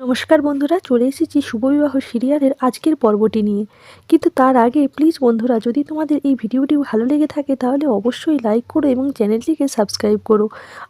নমস্কার বন্ধুরা, চলে এসেছি শুভবিবাহ সিরিয়ালের আজকের পর্বটি নিয়ে। কিন্তু তার আগে প্লিজ বন্ধুরা, যদি তোমাদের এই ভিডিওটি ভালো লেগে থাকে তাহলে অবশ্যই লাইক করো এবং চ্যানেলটিকে সাবস্ক্রাইব করো।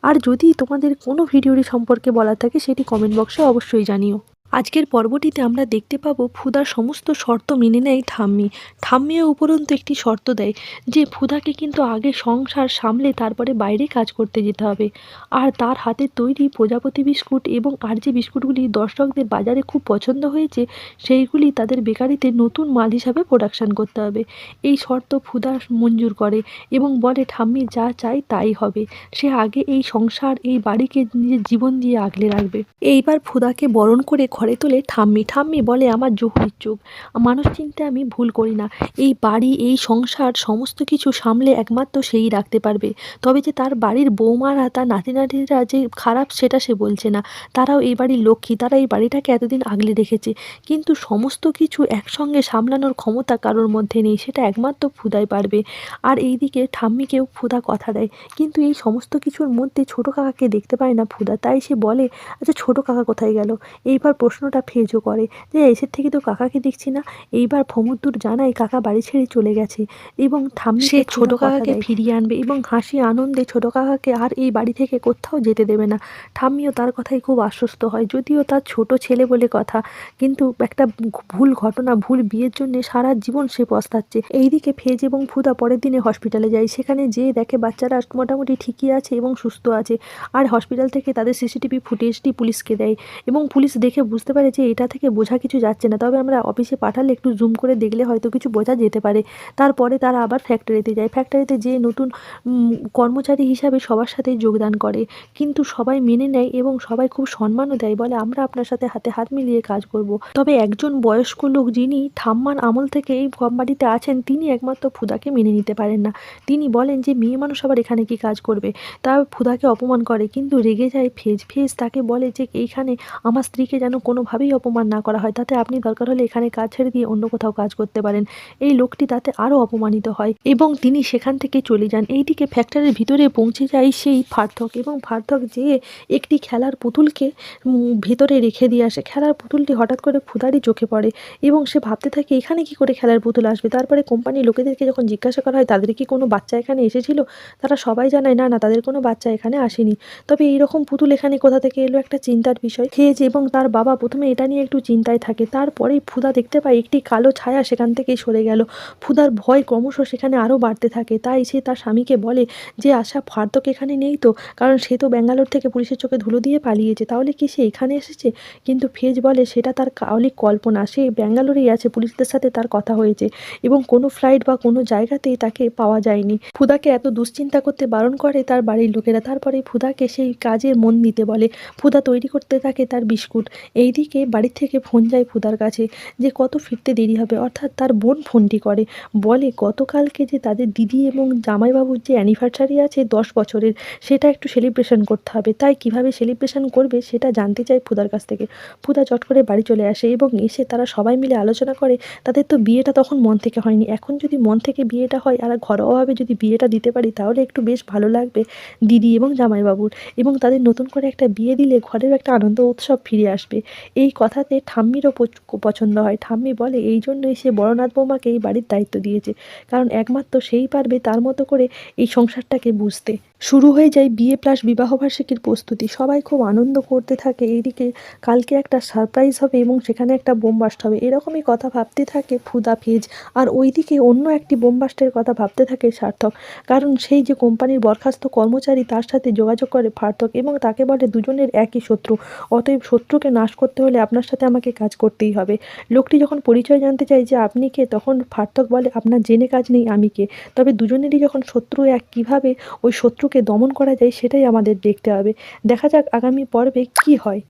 আর যদি তোমাদের কোনো ভিডিওটি সম্পর্কে বলা থাকে সেটি কমেন্ট বক্সে অবশ্যই জানিও। আজকের পর্বটিতে আমরা দেখতে পাবো ফুদার সমস্ত শর্ত মেনে নেয় ঠাম্মি। ঠাম্মিও উপরন্তু একটি শর্ত দেয় যে ফুদাকে কিন্তু আগে সংসার সামলে তারপরে বাইরে কাজ করতে যেতে হবে। আর তার হাতে তৈরি প্রজাপতি বিস্কুট এবং আর যে বিস্কুটগুলি দর্শকদের বাজারে খুব পছন্দ হয়েছে, সেইগুলি তাদের বেকারিতে নতুন মাল হিসাবে প্রোডাকশান করতে হবে। এই শর্ত ফুদা মঞ্জুর করে এবং বলে, ঠাম্মি যা চাই তাই হবে। সে আগে এই সংসার, এই বাড়িকে নিজের জীবন দিয়ে আগলে রাখবে। এইবার ফুদাকে বরণ করে ঘরে তোলে ঠাম্মি ঠাম্মি বলে আমার জহুরির চোখ। মানুষ চিনতে আমি ভুল করি না। এই বাড়ি, এই সংসার, সমস্ত কিছু সামলে একমাত্র সেই রাখতে পারবে। তবে যে তার বাড়ির বৌমারা, তার নাতি নাতিরা যে খারাপ, সেটা সে বলছে না। তারাও এই বাড়ির লক্ষ্মী, তারা এই বাড়িটাকে এতদিন আগলে রেখেছে। কিন্তু সমস্ত কিছু একসঙ্গে সামলানোর ক্ষমতা কারোর মধ্যে নেই, সেটা একমাত্র ফুদাই পারবে। আর এই এইদিকে ঠাম্মিকেও ফুদা কথা দেয়। কিন্তু এই সমস্ত কিছুর মধ্যে ছোটো কাকাকে দেখতে পায় না ফুদা তাই সে বলে আচ্ছা ছোটো কাকা কোথায় গেল? এইবার প্রশ্নটা ফেজও করে যে এসের থেকে তো কাকাকে দেখছি না। এইবার ফমুদ্দুর জানায় কাকা বাড়ি ছেড়ে চলে গেছে এবং ঠাম্মি সে ছোটো কাকাকে ফিরিয়ে আনবে এবং হাসি আনন্দে ছোটো কাকাকে আর এই বাড়ি থেকে কোথাও যেতে দেবে না। ঠাম্মিও তার কথাই খুব আশ্বস্ত হয় যদিও তার ছোট ছেলে বলে কথা। কিন্তু একটা ভুল ঘটনা ভুল বিয়ের জন্য সারা জীবন সে পস্তাচ্ছে। এইদিকে ফেজ এবং ফুদা পরের দিনে হসপিটালে যায়। সেখানে যেয়ে দেখে বাচ্চারা মোটামুটি ঠিকই আছে এবং সুস্থ আছে। আর হসপিটাল থেকে তাদের সিসিটিভি ফুটেজটি পুলিশকে দেয় এবং পুলিশ দেখে বুঝতে পারে যে এটা থেকে বোঝা কিছু যাচ্ছে না। তবে আমরা অফিসে পাঠালে একটু জুম করে দেখলে হয়তো কিছু বোঝা যেতে পারে। তারপরে তারা আবার ফ্যাক্টরিতে যায়। ফ্যাক্টরিতে যেয়ে নতুন কর্মচারী হিসাবে সবার সাথে যোগদান করে। কিন্তু সবাই মেনে নেয় এবং সবাই খুব সম্মানও দেয়, বলে আমরা আপনার সাথে হাতে হাত মিলিয়ে কাজ করব। তবে একজন বয়স্ক লোক যিনি ঠাম্মার আমল থেকে এই কোম্পানিতে আছেন, তিনি একমাত্র ফুদাকে মেনে নিতে পারেন না। তিনি বলেন যে, মেয়ে মানুষ আবার এখানে কি কাজ করবে? তা ফুদাকে অপমান করে, কিন্তু রেগে যায় ফেজ। ফেজ তাকে বলে যে, এইখানে আমার স্ত্রীকে যেন কোনোভাবেই অপমান না করা হয়। তাতে আপনি দরকার হলে এখানে কাজ ছেড়ে দিয়ে অন্য কোথাও কাজ করতে পারেন। এই লোকটি তাতে আরও অপমানিত হয় এবং তিনি সেখান থেকে চলে যান। এইদিকে ফ্যাক্টরির ভিতরে পৌঁছে যায় সেই ফার্থক এবং ফার্থক যেয়ে একটি খেলার পুতুলকে ভেতরে রেখে দিয়ে আসে। খেলার পুতুলটি হঠাৎ করে ফুদারি চোখে পড়ে এবং সে ভাবতে থাকে, এখানে কি করে খেলার পুতুল আসবে? তারপরে কোম্পানির লোকেদেরকে যখন জিজ্ঞাসা করা হয়, তাদের কি কোনো বাচ্চা এখানে এসেছিল? তারা সবাই জানায়, না না, তাদের কোনো বাচ্চা এখানে আসেনি। তবে এইরকম পুতুল এখানে কোথা থেকে এলো? একটা চিন্তার বিষয়। খেয়েছে এবং তার বাবা প্রথমে এটা নিয়ে একটু চিন্তায় থাকে, তারপরেই ফুদা দেখতে পায় একটি কালো ছায়া সেখান থেকেই সরে গেল। ফুদার ভয় ক্রমশ সেখানে আরও বাড়তে থাকে, তাই সে তার স্বামীকে বলে যে, আশা ফার্দক এখানে নেই তো, কারণ সে তো ব্যাঙ্গালোর থেকে পুলিশের চোখে ধুলো দিয়ে পালিয়েছে, তাহলে কি সে এখানে এসেছে? কিন্তু ফেজ বলে, সেটা তার কাউলিক কল্পনা, সে ব্যাঙ্গালোরেই আছে, পুলিশদের সাথে তার কথা হয়েছে এবং কোনো ফ্লাইট বা কোনো জায়গাতেই তাকে পাওয়া যায়নি। ফুদাকে এত দুশ্চিন্তা করতে বারণ করে তার বাড়ির লোকেরা তারপরে ফুদাকে সেই কাজে মন দিতে বলে। ফুদা তৈরি করতে থাকে তার বিস্কুট। এইদিকে বাড়ির থেকে ফোন যায় ফুদার কাছে যে কত ফিরতে দেরি হবে। অর্থাৎ তার বোন ফোনটি করে। বলে, গতকালকে যে তাদের দিদি এবং জামাইবাবুর যে অ্যানিভার্সারি আছে দশ বছরের, সেটা একটু সেলিব্রেশন করতে হবে। তাই কীভাবে সেলিব্রেশন করবে সেটা জানতে চায় ফুদার কাছ থেকে। ফুদা চট করে বাড়ি চলে আসে এবং এসে তারা সবাই মিলে আলোচনা করে, তাদের তো বিয়েটা তখন মন থেকে হয়নি। এখন যদি মন থেকে বিয়েটা হয় আর ঘরোয়াভাবে যদি বিয়েটা দিতে পারি, তাহলে একটু বেশ ভালো লাগবে দিদি এবং জামাইবাবুর। এবং তাদের নতুন করে একটা বিয়ে দিলে ঘরেও একটা আনন্দ উৎসব ফিরে আসবে। এই কথাতে ঠাম্মিরও পছন্দ হয়। ঠাম্মি বলে, এই জন্যই সে বড়নাথ বৌমাকে এই বাড়ির দায়িত্ব দিয়েছে। কারণ একমাত্র সেই পারবে তার মতো করে এই সংসারটাকে বুঝতে। শুরু হয়ে যায় বিয়ে প্লাস বিবাহবার্ষিকীর প্রস্তুতি। সবাই খুব আনন্দ করতে থাকে। এইদিকে কালকে একটা সারপ্রাইজ হবে এবং সেখানে একটা বোমবাস্ট হবে। এরকমই কথা ভাবতে থাকে ফুদা, ফেজ। আর ওইদিকে অন্য একটি বোমবাস্টের কথা ভাবতে থাকে সার্থক। কারণ সেই যে কোম্পানির বরখাস্ত কর্মচারী তার সাথে যোগাযোগ করে ফার্থক এবং তাকে বলে, দুজনের একই শত্রু। অতএব শত্রুকে নাশ করতে হলে আপনার সাথে আমাকে কাজ করতেই হবে। লোকটি যখন পরিচয় জানতে চায় যে আপনি কে, তখন ফার্থক বলে, আপনার জেনে কাজ নেই, আমি কে? তবে দুজনেরই যখন শত্রু এক, কীভাবে ওই শত্রুকে দমন করা যায়, সেটাই আমাদের দেখতে হবে। দেখা যাক আগামী পর্বে কি হয়।